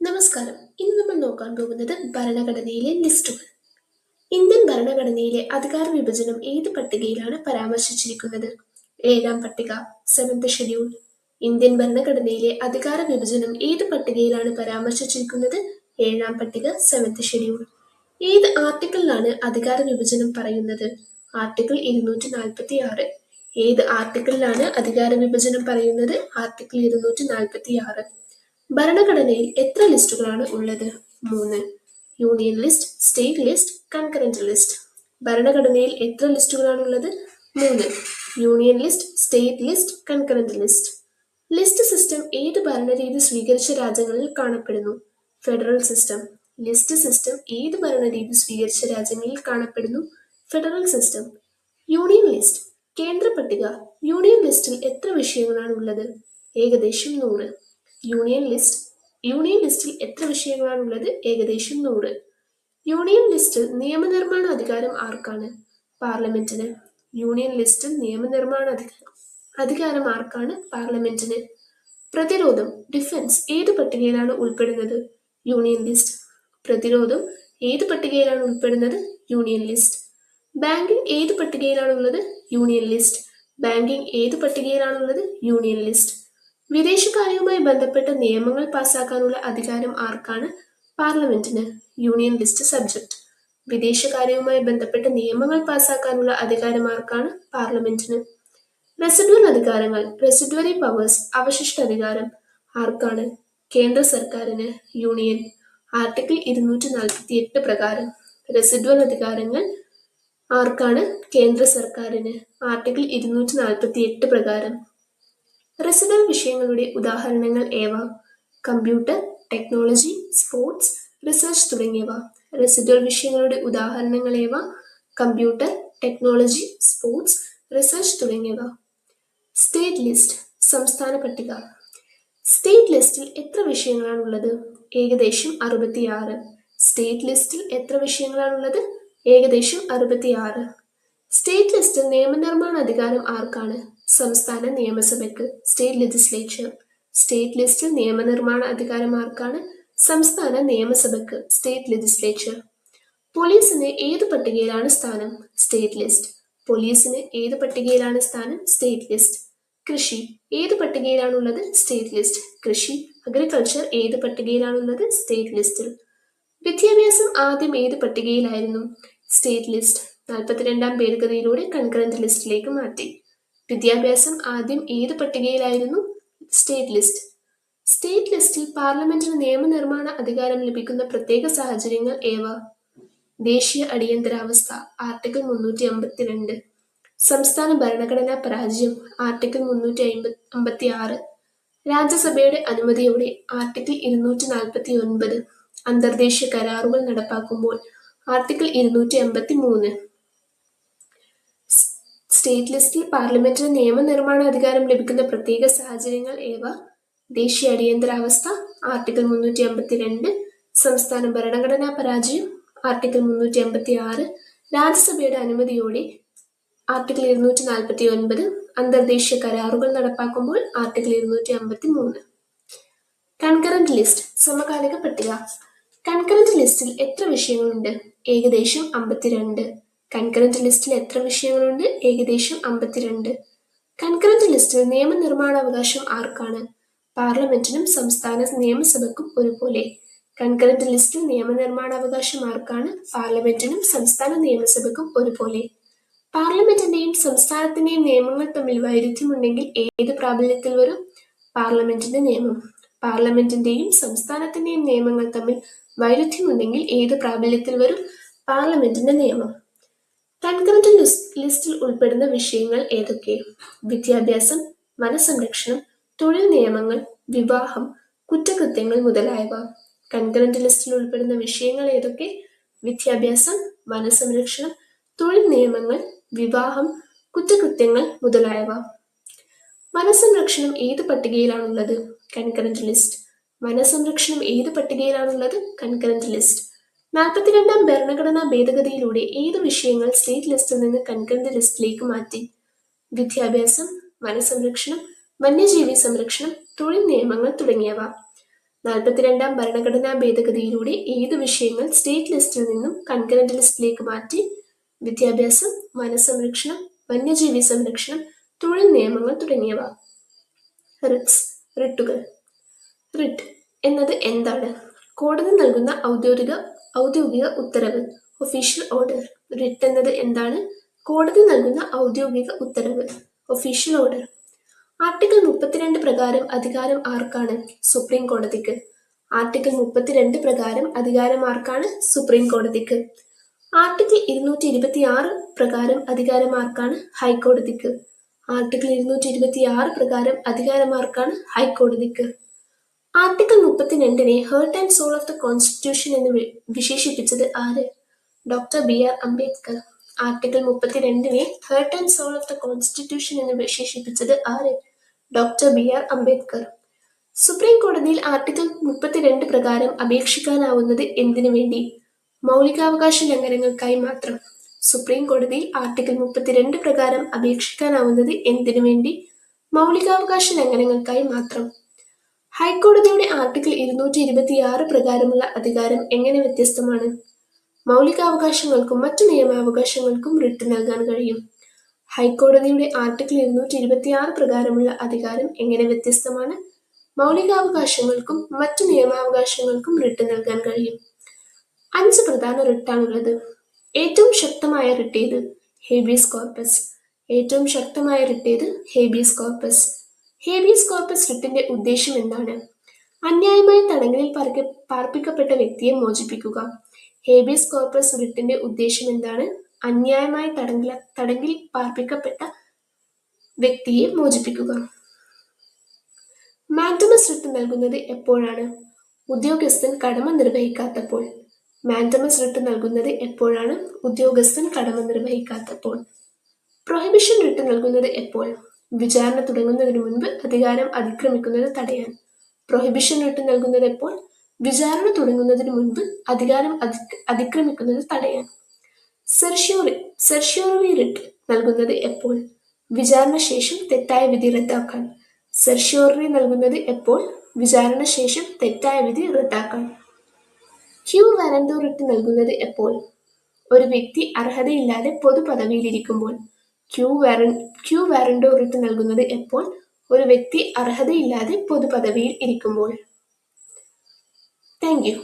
നമസ്കാരം. ഇന്ന് നമ്മൾ നോക്കാൻ പോകുന്നത് ഭരണഘടനയിലെ ലിസ്റ്റുകൾ. ഇന്ത്യൻ ഭരണഘടനയിലെ അധികാര വിഭജനം ഏത് പട്ടികയിലാണ് പരാമർശിച്ചിരിക്കുന്നത്? ഏഴാം പട്ടിക സെവന്ത് ഷെഡ്യൂൾ ഇന്ത്യൻ ഭരണഘടനയിലെ അധികാര വിഭജനം ഏത് പട്ടികയിലാണ് പരാമർശിച്ചിരിക്കുന്നത്? ഏഴാം പട്ടിക സെവന്ത് ഷെഡ്യൂൾ ഏത് ആർട്ടിക്കിളിലാണ് അധികാര വിഭജനം പറയുന്നത്? ആർട്ടിക്കിൾ ഇരുന്നൂറ്റി നാൽപ്പത്തി ആറ് ഏത് ആർട്ടിക്കിളിലാണ് അധികാര വിഭജനം പറയുന്നത്? ആർട്ടിക്കിൾ ഇരുന്നൂറ്റി നാൽപ്പത്തി ആറ് ഭരണഘടനയിൽ എത്ര ലിസ്റ്റുകളാണ് ഉള്ളത്? മൂന്ന്. Union list state list concurrent list. ഭരണഘടനയിൽ എത്ര ലിസ്റ്റുകളാണ് ഉള്ളത്? മൂന്ന്. Union list state list concurrent list. List system ഏത് ഭരണരീതി സ്വീകരിച്ച രാജ്യങ്ങളിൽ കാണപ്പെടുന്നു? Federal system. ലിസ്റ്റ് സിസ്റ്റം ഏത് ഭരണരീതി സ്വീകരിച്ച രാജ്യങ്ങളിൽ കാണപ്പെടുന്നു? Federal system. Union list. കേന്ദ്ര പട്ടിക. യൂണിയൻ ലിസ്റ്റിൽ എത്ര വിഷയങ്ങളാണ് ഉള്ളത്? ഏകദേശം നൂറ്. Union list. യൂണിയൻ ലിസ്റ്റിൽ എത്ര വിഷയങ്ങളാണ് ഉള്ളത് ഏകദേശം നൂറ്. യൂണിയൻ ലിസ്റ്റിൽ നിയമനിർമ്മാണ അധികാരം ആർക്കാണ്? പാർലമെന്റിന്. യൂണിയൻ ലിസ്റ്റിൽ നിയമനിർമ്മാണ അധികാരം. അധികാരം ആർക്കാണ്? പാർലമെന്റിന്. പ്രതിരോധം ഡിഫൻസ് ഏത് പട്ടികയിലാണ് ഉൾപ്പെടുന്നത്? Union list. പ്രതിരോധം ഏത് പട്ടികയിലാണ് ഉൾപ്പെടുന്നത്? Union list. ബാങ്കിംഗ് ഏത് പട്ടികയിലാണുള്ളത്? Union list. ബാങ്കിംഗ് ഏത് പട്ടികയിലാണുള്ളത്? Union list. വിദേശകാര്യവുമായി ബന്ധപ്പെട്ട നിയമങ്ങൾ പാസാക്കാനുള്ള അധികാരം ആർക്കാണ്? പാർലമെന്റിന് യൂണിയൻ ലിസ്റ്റ് സബ്ജക്ട്. വിദേശകാര്യവുമായി ബന്ധപ്പെട്ട നിയമങ്ങൾ പാസാക്കാനുള്ള അധികാരം ആർക്കാണ്? പാർലമെന്റിന്. റെസിഡ്വൽ അധികാരങ്ങൾ റെസിഡ്വറി പവേഴ്സ് അവശിഷ്ട അധികാരം ആർക്കാണ്? കേന്ദ്ര സർക്കാരിന് യൂണിയൻ. ആർട്ടിക്കിൾ ഇരുന്നൂറ്റി നാൽപ്പത്തി എട്ട് പ്രകാരം റെസിഡ്വൽ അധികാരങ്ങൾ ആർക്കാണ്? കേന്ദ്ര സർക്കാരിന്. ആർട്ടിക്കിൾ ഇരുന്നൂറ്റി നാൽപ്പത്തി എട്ട് പ്രകാരം റെസിഡൽ വിഷയങ്ങളുടെ ഉദാഹരണങ്ങൾ ഏവ? കമ്പ്യൂട്ടർ ടെക്നോളജി സ്പോർട്സ് റിസർച്ച് തുടങ്ങിയവ. റെസിഡൽ വിഷയങ്ങളുടെ ഉദാഹരണങ്ങൾ ഏവ? കമ്പ്യൂട്ടർ ടെക്നോളജി സ്പോർട്സ് റിസർച്ച് തുടങ്ങിയവ. സ്റ്റേറ്റ് ലിസ്റ്റ് സംസ്ഥാന പട്ടിക. സ്റ്റേറ്റ് ലിസ്റ്റിൽ എത്ര വിഷയങ്ങളാണുള്ളത്? ഏകദേശം അറുപത്തിയാറ്. സ്റ്റേറ്റ് ലിസ്റ്റിൽ എത്ര വിഷയങ്ങളാണുള്ളത്? ഏകദേശം അറുപത്തിയാറ്. സ്റ്റേറ്റ് ലിസ്റ്റിൽ നിയമനിർമ്മാണ അധികാരം ആർക്കാണ്? സംസ്ഥാന നിയമസഭയ്ക്ക് സ്റ്റേറ്റ് ലെജിസ്ലേച്ചർ. സ്റ്റേറ്റ് ലിസ്റ്റിൽ നിയമനിർമ്മാണ അധികാരമാർക്കാണ് സംസ്ഥാന നിയമസഭയ്ക്ക് സ്റ്റേറ്റ് ലെജിസ്ലേച്ചർ. പോലീസിന് ഏത് പട്ടികയിലാണ് സ്ഥാനം സ്റ്റേറ്റ് ലിസ്റ്റ്? പോലീസിന് ഏത് പട്ടികയിലാണ് സ്ഥാനം സ്റ്റേറ്റ് ലിസ്റ്റ്? കൃഷി ഏത് പട്ടികയിലാണുള്ളത് സ്റ്റേറ്റ് ലിസ്റ്റ്? കൃഷി അഗ്രികൾച്ചർ ഏത് പട്ടികയിലാണുള്ളത് സ്റ്റേറ്റ് ലിസ്റ്റിൽ വിദ്യാഭ്യാസം ആദ്യം ഏത് പട്ടികയിലായിരുന്നു സ്റ്റേറ്റ് ലിസ്റ്റ്? നാൽപ്പത്തിരണ്ടാം ഭേദഗതിയിലൂടെ കൺകറന്റ് ലിസ്റ്റിലേക്ക് മാറ്റി. വിദ്യാഭ്യാസം ആദ്യം ഏത് പട്ടികയിലായിരുന്നു? സ്റ്റേറ്റ് ലിസ്റ്റ് സ്റ്റേറ്റ് ലിസ്റ്റിൽ പാർലമെന്റിന് നിയമനിർമ്മാണ അധികാരം ലഭിക്കുന്ന പ്രത്യേക സാഹചര്യങ്ങൾ ഏവ? ദേശീയ അടിയന്തരാവസ്ഥ ആർട്ടിക്കിൾ മുന്നൂറ്റി അമ്പത്തിരണ്ട് സംസ്ഥാന ഭരണഘടനാ പരാജയം ആർട്ടിക്കിൾ മുന്നൂറ്റി അമ്പത്തി അമ്പത്തി ആറ് രാജ്യസഭയുടെ അനുമതിയോടെ ആർട്ടിക്കിൾ ഇരുന്നൂറ്റി നാൽപ്പത്തി ഒൻപത് അന്തർദേശീയ കരാറുകൾ നടപ്പാക്കുമ്പോൾ ആർട്ടിക്കിൾ ഇരുന്നൂറ്റി അമ്പത്തി മൂന്ന് സ്റ്റേറ്റ് ലിസ്റ്റിൽ പാർലമെന്റിന് നിയമനിർമ്മാണ അധികാരം ലഭിക്കുന്ന പ്രത്യേക സാഹചര്യങ്ങൾ ഏവ? ദേശീയ അടിയന്തരാവസ്ഥ ആർട്ടിക്കിൾ മുന്നൂറ്റി അമ്പത്തി രണ്ട് സംസ്ഥാന ഭരണഘടനാ പരാജയം ആർട്ടിക്കിൾ മുന്നൂറ്റി അമ്പത്തി ആറ് രാജ്യസഭയുടെ അനുമതിയോടെ ആർട്ടിക്കിൾ ഇരുന്നൂറ്റി നാൽപ്പത്തി ഒൻപത് അന്തർദേശീയ കരാറുകൾ നടപ്പാക്കുമ്പോൾ ആർട്ടിക്കിൾ ഇരുന്നൂറ്റി അമ്പത്തി മൂന്ന് കൺകറന്റ് ലിസ്റ്റ് സമകാലിക പട്ടിക. കൺകറന്റ് ലിസ്റ്റിൽ എത്ര വിഷയങ്ങളുണ്ട്? ഏകദേശം അമ്പത്തിരണ്ട്. കൺകറന്റ് ലിസ്റ്റിൽ എത്ര വിഷയങ്ങളുണ്ട്? ഏകദേശം അമ്പത്തിരണ്ട്. കൺകറന്റ് ലിസ്റ്റിൽ നിയമനിർമ്മാണ അവകാശം ആർക്കാണ്? പാർലമെന്റിനും സംസ്ഥാന നിയമസഭയ്ക്കും ഒരുപോലെ. കൺകറന്റ് ലിസ്റ്റിൽ നിയമനിർമ്മാണ അവകാശം ആർക്കാണ്? പാർലമെന്റിനും സംസ്ഥാന നിയമസഭയ്ക്കും ഒരുപോലെ. പാർലമെന്റിന്റെയും സംസ്ഥാനത്തിന്റെയും നിയമങ്ങൾ തമ്മിൽ വൈരുദ്ധ്യമുണ്ടെങ്കിൽ ഏത് പ്രാബല്യത്തിൽ വരും? പാർലമെന്റിന്റെ നിയമം. പാർലമെന്റിന്റെയും സംസ്ഥാനത്തിന്റെയും നിയമങ്ങൾ തമ്മിൽ വൈരുദ്ധ്യമുണ്ടെങ്കിൽ ഏത് പ്രാബല്യത്തിൽ വരും? പാർലമെന്റിന്റെ നിയമം. കൺകറന്റ് ലിസ്റ്റിൽ ഉൾപ്പെടുന്ന വിഷയങ്ങൾ ഏതൊക്കെ? വിദ്യാഭ്യാസം വനസംരക്ഷണം തൊഴിൽ നിയമങ്ങൾ വിവാഹം കുറ്റകൃത്യങ്ങൾ മുതലായവ. കൺകറന്റ് ലിസ്റ്റിൽ ഉൾപ്പെടുന്ന വിഷയങ്ങൾ ഏതൊക്കെ? വിദ്യാഭ്യാസം വനസംരക്ഷണം തൊഴിൽ നിയമങ്ങൾ വിവാഹം കുറ്റകൃത്യങ്ങൾ മുതലായവ. വനസംരക്ഷണം ഏത് പട്ടികയിലാണുള്ളത്? Concurrent list. വനസംരക്ഷണം ഏത് പട്ടികയിലാണുള്ളത്? Concurrent list. നാൽപ്പത്തിരണ്ടാം ഭരണഘടനാ ഭേദഗതിയിലൂടെ ഏത് വിഷയങ്ങൾ സ്റ്റേറ്റ് ലിസ്റ്റിൽ നിന്ന് കൺകറന്റ് ലിസ്റ്റിലേക്ക് മാറ്റി? വിദ്യാഭ്യാസം വനസംരക്ഷണം വന്യജീവി സംരക്ഷണം തൊഴിൽ നിയമങ്ങൾ തുടങ്ങിയവ. നാൽപ്പത്തിരണ്ടാം ഭരണഘടനാ ഭേദഗതിയിലൂടെ ഏത് വിഷയങ്ങൾ സ്റ്റേറ്റ് ലിസ്റ്റിൽ നിന്നും കൺകറന്റ് ലിസ്റ്റിലേക്ക് മാറ്റി? വിദ്യാഭ്യാസം വനസംരക്ഷണം വന്യജീവി സംരക്ഷണം തൊഴിൽ നിയമങ്ങൾ തുടങ്ങിയവ. റിട്സ് റിട്ടുകൾ റിട്ട് എന്നത് എന്താണ്? കോടതി നൽകുന്ന ഔദ്യോഗിക ഔദ്യോഗിക ഉത്തരവ്. ഒഫീഷ്യൽ ഓർഡർ റിട്ട് എന്നത് എന്താണ്? കോടതി നൽകുന്ന ഔദ്യോഗിക ഉത്തരവ്. ഒഫീഷ്യൽ ഓർഡർ ആർട്ടിക്കിൾ മുപ്പത്തിരണ്ട് പ്രകാരം അധികാരം ആർക്കാണ്? സുപ്രീം കോടതിക്ക്. ആർട്ടിക്കിൾ മുപ്പത്തിരണ്ട് പ്രകാരം അധികാരം ആർക്കാണ്? സുപ്രീം കോടതിക്ക്. ആർട്ടിക്കിൾ ഇരുന്നൂറ്റി ഇരുപത്തി ആറ് പ്രകാരം അധികാരം ആർക്കാണ്? ഹൈക്കോടതിക്ക് ആർട്ടിക്കിൾ ഇരുന്നൂറ്റി ഇരുപത്തി ആറ് പ്രകാരം അധികാരം ആർക്കാണ്? ഹൈക്കോടതിക്ക് article മുപ്പത്തിരണ്ടിനെ heart and soul of the constitution എന്ന് വിശേഷിപ്പിച്ചത് ആര്? Doctor B R Ambedkar. Article മുപ്പത്തിരണ്ടിനെ heart and soul of the constitution എന്ന് വിശേഷിപ്പിച്ചത് ആര്? Doctor B R Ambedkar. Supreme കോടതിയിൽ ആർട്ടിക്കിൾ മുപ്പത്തിരണ്ട് പ്രകാരം അപേക്ഷിക്കാനാവുന്നത് എന്തിനു വേണ്ടി? മൗലികാവകാശ ലംഘനങ്ങൾക്കായി മാത്രം. സുപ്രീം കോടതിയിൽ ആർട്ടിക്കിൾ മുപ്പത്തിരണ്ട് പ്രകാരം അപേക്ഷിക്കാനാവുന്നത് എന്തിനു വേണ്ടി? മൗലികാവകാശ ലംഘനങ്ങൾക്കായി മാത്രം. ഹൈക്കോടതിയുടെ ആർട്ടിക്കിൾ ഇരുന്നൂറ്റി ഇരുപത്തിയാറ് പ്രകാരമുള്ള അധികാരം എങ്ങനെ വ്യത്യസ്തമാണ്? മൗലികാവകാശങ്ങൾക്കും മറ്റു നിയമാവകാശങ്ങൾക്കും റിട്ട് നൽകാൻ കഴിയും. ഹൈക്കോടതിയുടെ ആർട്ടിക്കിൾ ഇരുന്നൂറ്റി ഇരുപത്തിയാറ് പ്രകാരമുള്ള അധികാരം എങ്ങനെ വ്യത്യസ്തമാണ്? മൗലികാവകാശങ്ങൾക്കും മറ്റു നിയമാവകാശങ്ങൾക്കും റിട്ട് നൽകാൻ കഴിയും. അഞ്ച് പ്രധാന റിട്ടാണുള്ളത്. ഏറ്റവും ശക്തമായ റിട്ടേത് ഹേബിയസ് കോർപ്പസ്. ഏറ്റവും ശക്തമായ റിട്ടേത് ഹേബിയസ് കോർപ്പസ്. ഹേബിയസ് കോർപ്പസ് റിട്ടിന്റെ ഉദ്ദേശം എന്താണ്? അന്യായമായി തടങ്കലിൽ പാർപ്പിക്കപ്പെട്ട വ്യക്തിയെ മോചിപ്പിക്കുക. ഹേബിയസ് കോർപ്പസ് റിട്ടിന്റെ ഉദ്ദേശം എന്താണ്? അന്യായമായി തടങ്കല തടങ്കിൽ പാർപ്പിക്കപ്പെട്ട വ്യക്തിയെ മോചിപ്പിക്കുക. മാൻഡമസ് റിട്ട് നൽകുന്നത് എപ്പോഴാണ്? ഉദ്യോഗസ്ഥൻ കടമ നിർവഹിക്കാത്തപ്പോൾ. മാൻഡമസ് റിട്ട് നൽകുന്നത് എപ്പോഴാണ്? ഉദ്യോഗസ്ഥൻ കടമ നിർവഹിക്കാത്തപ്പോൾ. പ്രൊഹിബിഷൻ റിട്ട് നൽകുന്നത് എപ്പോൾ? വിചാരണ തുടങ്ങുന്നതിന് മുൻപ് അധികാരം അതിക്രമിക്കുന്നത് തടയാൻ. പ്രൊഹിബിഷൻ റിട്ട് നൽകുന്നത് എപ്പോൾ വിചാരണ തുടങ്ങുന്നതിന് മുൻപ് അധികാരം അതി- അതിക്രമിക്കുന്നത് തടയാൻ. സെർഷ്യോറി സെർഷ്യോറി റിട്ട് നൽകുന്നത് എപ്പോൾ? വിചാരണ ശേഷം തെറ്റായ വിധി റദ്ദാക്കാൻ. സെർഷ്യോറി നൽകുന്നത് എപ്പോൾ? വിചാരണ ശേഷം തെറ്റായ വിധി റദ്ദാക്കാൻ. ക്യൂ വരന്തോ റിട്ട് നൽകുന്നത് എപ്പോൾ? ഒരു വ്യക്തി അർഹതയില്ലാതെ പൊതു പദവിയിലിരിക്കുമ്പോൾ ക്യൂ വാറൻ ക്യൂ വാറന്റോ ഉറപ്പ് നൽകുന്നത് എപ്പോൾ? ഒരു വ്യക്തി അർഹതയില്ലാതെ പൊതുപദവിയിൽ ഇരിക്കുമ്പോൾ. Thank you